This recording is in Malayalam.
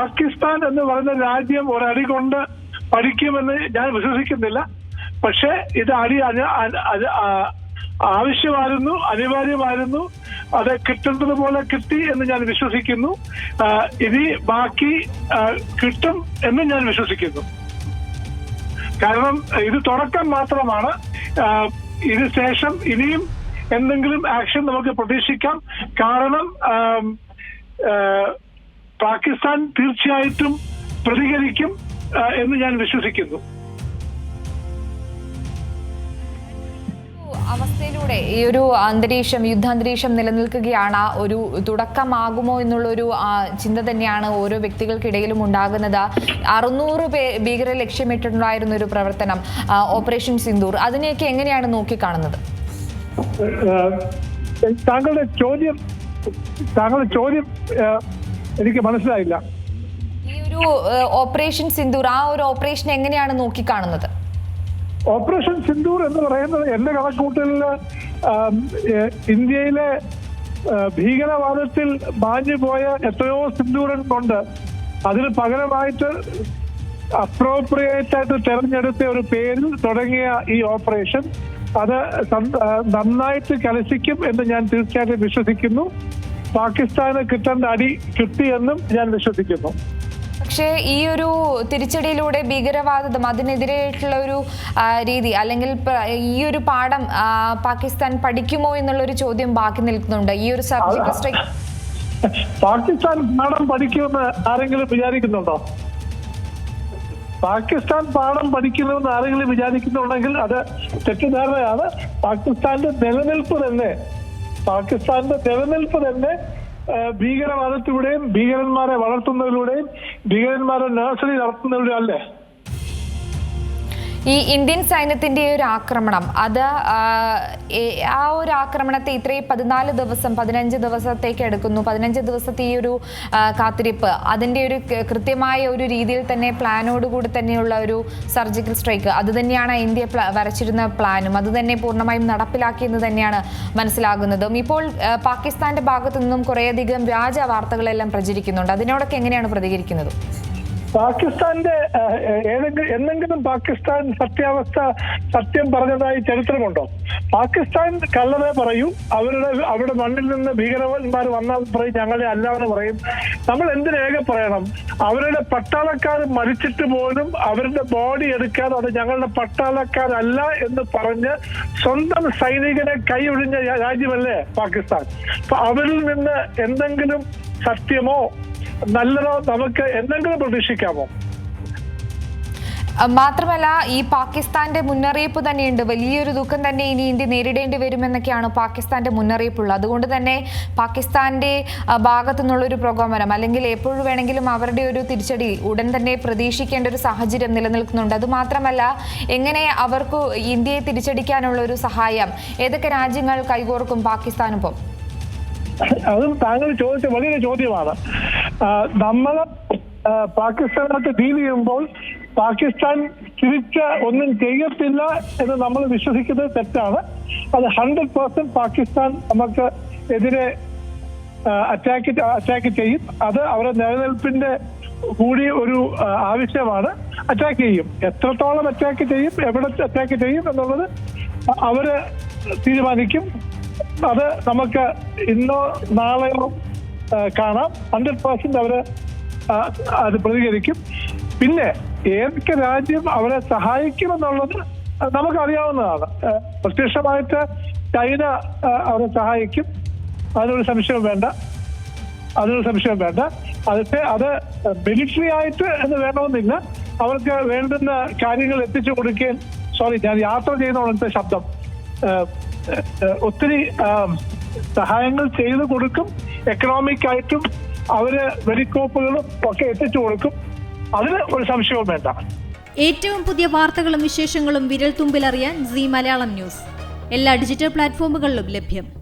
പാകിസ്ഥാൻ എന്ന് പറയുന്ന രാജ്യം ഒരടി കൊണ്ട് പഠിക്കുമെന്ന് ഞാൻ വിശ്വസിക്കുന്നില്ല. പക്ഷേ ഇത് അടി ആവശ്യമായിരുന്നു അനിവാര്യമായിരുന്നു. അത് കിട്ടുന്നത് പോലെ കിട്ടി എന്ന് ഞാൻ വിശ്വസിക്കുന്നു. ഇനി ബാക്കി കിട്ടും എന്ന് ഞാൻ വിശ്വസിക്കുന്നു. കാരണം ഇത് തുടക്കം മാത്രമാണ്. ഇതിന് ശേഷം ഇനിയും എന്തെങ്കിലും ആക്ഷൻ നമുക്ക് പ്രതീക്ഷിക്കാം. കാരണം പാകിസ്ഥാൻ തീർച്ചയായിട്ടും പ്രതികരിക്കും എന്ന് ഞാൻ വിശ്വസിക്കുന്നു. അവസ്ഥയിലൂടെ ഈ ഒരു അന്തരീക്ഷം യുദ്ധാന്തരീക്ഷം നിലനിൽക്കുകയാണ്. ഒരു തുടക്കമാകുമോ എന്നുള്ളൊരു ചിന്ത തന്നെയാണ് ഓരോ വ്യക്തികൾക്കിടയിലും ഉണ്ടാകുന്നത്. അറുന്നൂറ് പേ ഭീകരെ ലക്ഷ്യമിട്ടുണ്ടായിരുന്ന ഒരു പ്രവർത്തനം ഓപ്പറേഷൻ സിന്ദൂർ. അതിനെയൊക്കെ എങ്ങനെയാണ് നോക്കിക്കാണുന്നത്? താങ്കളുടെ ചോദ്യം താങ്കളുടെ ചോദ്യം എനിക്ക് മനസ്സിലായില്ല. ഈ ഒരു ഓപ്പറേഷൻ സിന്ദൂർ ആ ഒരു ഓപ്പറേഷൻ എങ്ങനെയാണ് നോക്കിക്കാണുന്നത്? ഓപ്പറേഷൻ സിന്ദൂർ എന്ന് പറയുന്നത് എന്റെ കണക്കൂട്ടലിൽ ഇന്ത്യയിലെ ഭീകരവാദത്തിൽ മാഞ്ഞു പോയ എത്രയോ സിന്ദൂരങ്ങളുണ്ട് അതിന് പകരമായിട്ട് അപ്രോപ്രിയേറ്റ് ആയിട്ട് തെരഞ്ഞെടുത്ത ഒരു പേരിൽ തുടങ്ങിയ ഈ ഓപ്പറേഷൻ. അത് നന്നായിട്ട് കലശിക്കും എന്ന് ഞാൻ തീർച്ചയായിട്ടും വിശ്വസിക്കുന്നു. പാകിസ്ഥാന് കിട്ടേണ്ട അടി കിട്ടിയെന്നും ഞാൻ വിശ്വസിക്കുന്നു. പക്ഷേ ഈ ഒരു തിരിച്ചടിയിലൂടെ ഭീകരവാദം അതിനെതിരായിട്ടുള്ള ഒരു രീതി അല്ലെങ്കിൽ ഈ ഒരു പാഠം പാകിസ്ഥാൻ പഠിക്കുമോ എന്നുള്ള ഒരു ചോദ്യം ബാക്കി നിൽക്കുന്നുണ്ട്. ഈ ഒരു സർജിക്കൽ സ്ട്രൈക്ക് പാകിസ്ഥാൻ പാഠം പഠിക്കുമെന്ന് ആരെങ്കിലും വിചാരിക്കുന്നുണ്ടോ? പാകിസ്ഥാൻ പാഠം പഠിക്കുന്നുവെന്ന് ആരെങ്കിലും വിചാരിക്കുന്നുണ്ടെങ്കിൽ അത് തെറ്റിദ്ധാരണയാണ്. പാകിസ്ഥാന്റെ നിലനിൽപ്പ് തന്നെ പാകിസ്ഥാന്റെ നിലനിൽപ്പ് തന്നെ ഭീകരവാദത്തിലൂടെയും ഭീകരന്മാരെ വളർത്തുന്നതിലൂടെയും ഭീകരന്മാരെ നഴ്സറി നടത്തുന്നതിലൂടെ അല്ലേ? ഈ ഇന്ത്യൻ സൈന്യത്തിന്റെ ഒരു ആക്രമണം അത് ആ, ഒരു ആക്രമണത്തെ ഇത്രയും പതിനാല് ദിവസം പതിനഞ്ച് ദിവസത്തേക്ക് എടുക്കുന്നു. പതിനഞ്ച് ദിവസത്തെ ഈ ഒരു കാത്തിരിപ്പ് അതിന്റെ ഒരു കൃത്യമായ ഒരു രീതിയിൽ തന്നെ പ്ലാനോടുകൂടി തന്നെയുള്ള ഒരു സർജിക്കൽ സ്ട്രൈക്ക് അത് തന്നെയാണ് ഇന്ത്യ വരച്ചിരുന്ന പ്ലാനും അത് തന്നെ പൂർണമായും നടപ്പിലാക്കിയെന്ന് തന്നെയാണ് മനസ്സിലാകുന്നതും. ഇപ്പോൾ പാകിസ്ഥാന്റെ ഭാഗത്തു നിന്നും കുറേയധികം വ്യാജ വാർത്തകളെല്ലാം പ്രചരിക്കുന്നുണ്ട്. അതിനോടൊക്കെ എങ്ങനെയാണ് പ്രതികരിക്കുന്നത്? പാകിസ്ഥാന്റെ ഏതെങ്കിലും എന്തെങ്കിലും പാകിസ്ഥാൻ സത്യാവസ്ഥ സത്യം പറഞ്ഞതായി ചരിത്രമുണ്ടോ? പാകിസ്ഥാൻ കള്ളതെ പറയും അവരുടെ അവരുടെ മണ്ണിൽ നിന്ന് ഭീകരന്മാർ വന്നാൽ പറയും ഞങ്ങളെ അല്ലാതെ പറയും. നമ്മൾ എന്തിനേക പറയണം? അവരുടെ പട്ടാളക്കാർ മരിച്ചിട്ട് പോലും അവരുടെ ബോഡി എടുക്കാതെ അത് ഞങ്ങളുടെ പട്ടാളക്കാരല്ല എന്ന് പറഞ്ഞ് സ്വന്തം സൈനികനെ കൈയൊഴിഞ്ഞ ഒഴിഞ്ഞ രാജ്യമല്ലേ പാകിസ്ഥാൻ? അപ്പൊ അവരിൽ നിന്ന് എന്തെങ്കിലും സത്യമോ നല്ലതോ നമുക്ക് എന്തെങ്കിലും പ്രതീക്ഷിക്കാമോ? മാത്രമല്ല ഈ പാകിസ്ഥാന്റെ മുന്നറിയിപ്പ് തന്നെയുണ്ട്. വലിയൊരു ദുഃഖം തന്നെ ഇനി ഇന്ത്യ നേരിടേണ്ടി വരുമെന്നൊക്കെയാണ് പാകിസ്ഥാന്റെ മുന്നറിയിപ്പുള്ളത്. അതുകൊണ്ട് തന്നെ പാകിസ്ഥാന്റെ ഭാഗത്തു നിന്നുള്ളൊരു പ്രകോപനം അല്ലെങ്കിൽ എപ്പോഴും വേണമെങ്കിലും അവരുടെ ഒരു തിരിച്ചടി ഉടൻ തന്നെ പ്രതീക്ഷിക്കേണ്ട ഒരു സാഹചര്യം നിലനിൽക്കുന്നുണ്ട്. അതുമാത്രമല്ല എങ്ങനെ അവർക്ക് ഇന്ത്യയെ തിരിച്ചടിക്കാനുള്ള ഒരു സഹായം ഏതൊക്കെ രാജ്യങ്ങൾ കൈകോർക്കും പാകിസ്ഥാനൊപ്പം അതും താങ്കൾ ചോദിച്ച വലിയൊരു ചോദ്യമാണ്. നമ്മൾ പാകിസ്ഥാനായിട്ട് ഡീൽ ചെയ്യുമ്പോൾ പാകിസ്ഥാൻ തിരിച്ച ഒന്നും ചെയ്യത്തില്ല എന്ന് നമ്മൾ വിശ്വസിക്കുന്നത് തെറ്റാണ്. അത് ഹൺഡ്രഡ് പേഴ്സെന്റ് പാകിസ്ഥാൻ നമുക്ക് എതിരെ അറ്റാക്ക് അറ്റാക്ക് ചെയ്യും. അത് അവരുടെ നിലനിൽപ്പിന്റെ കൂടി ഒരു ആവശ്യമാണ്. അറ്റാക്ക് ചെയ്യും. എത്രത്തോളം അറ്റാക്ക് ചെയ്യും എവിടെ അറ്റാക്ക് ചെയ്യും എന്നുള്ളത് അവർ തീരുമാനിക്കും. അത് നമുക്ക് ഇന്നോ നാളെയോ കാണാം. ഹൺഡ്രഡ് പേഴ്സെന്റ് അവർ അത് പ്രതികരിക്കും. പിന്നെ ഏതൊക്കെ രാജ്യം അവരെ സഹായിക്കുമെന്നുള്ളത് നമുക്കറിയാവുന്നതാണ്. പ്രത്യക്ഷമായിട്ട് ചൈന അവരെ സഹായിക്കും. അതിനൊരു സംശയവും വേണ്ട. അതിനൊരു സംശയം വേണ്ട. അതിന്റെ അത് മിലിറ്ററി ആയിട്ട് എന്ന് വേണമെന്നില്ല. അവർക്ക് വേണ്ടുന്ന കാര്യങ്ങൾ എത്തിച്ചു കൊടുക്കുകയും സോറി ഞാൻ യാത്ര ചെയ്യുന്ന ശബ്ദം. ഒത്തിരി സഹായങ്ങൾ ചെയ്തു കൊടുക്കും. എക്കണോമിക് ആയിട്ടും അവർ വെടിക്കോപ്പുകളും ഒക്കെ എത്തിച്ചു കൊടുക്കും. അതിന് ഒരു സംശയവും വേണ്ട. ഏറ്റവും പുതിയ വാർത്തകളും വിശേഷങ്ങളും വിരൽ തുമ്പിലറിയാൻ സി മലയാളം ന്യൂസ്. എല്ലാ ഡിജിറ്റൽ പ്ലാറ്റ്ഫോമുകളിലും ലഭ്യം.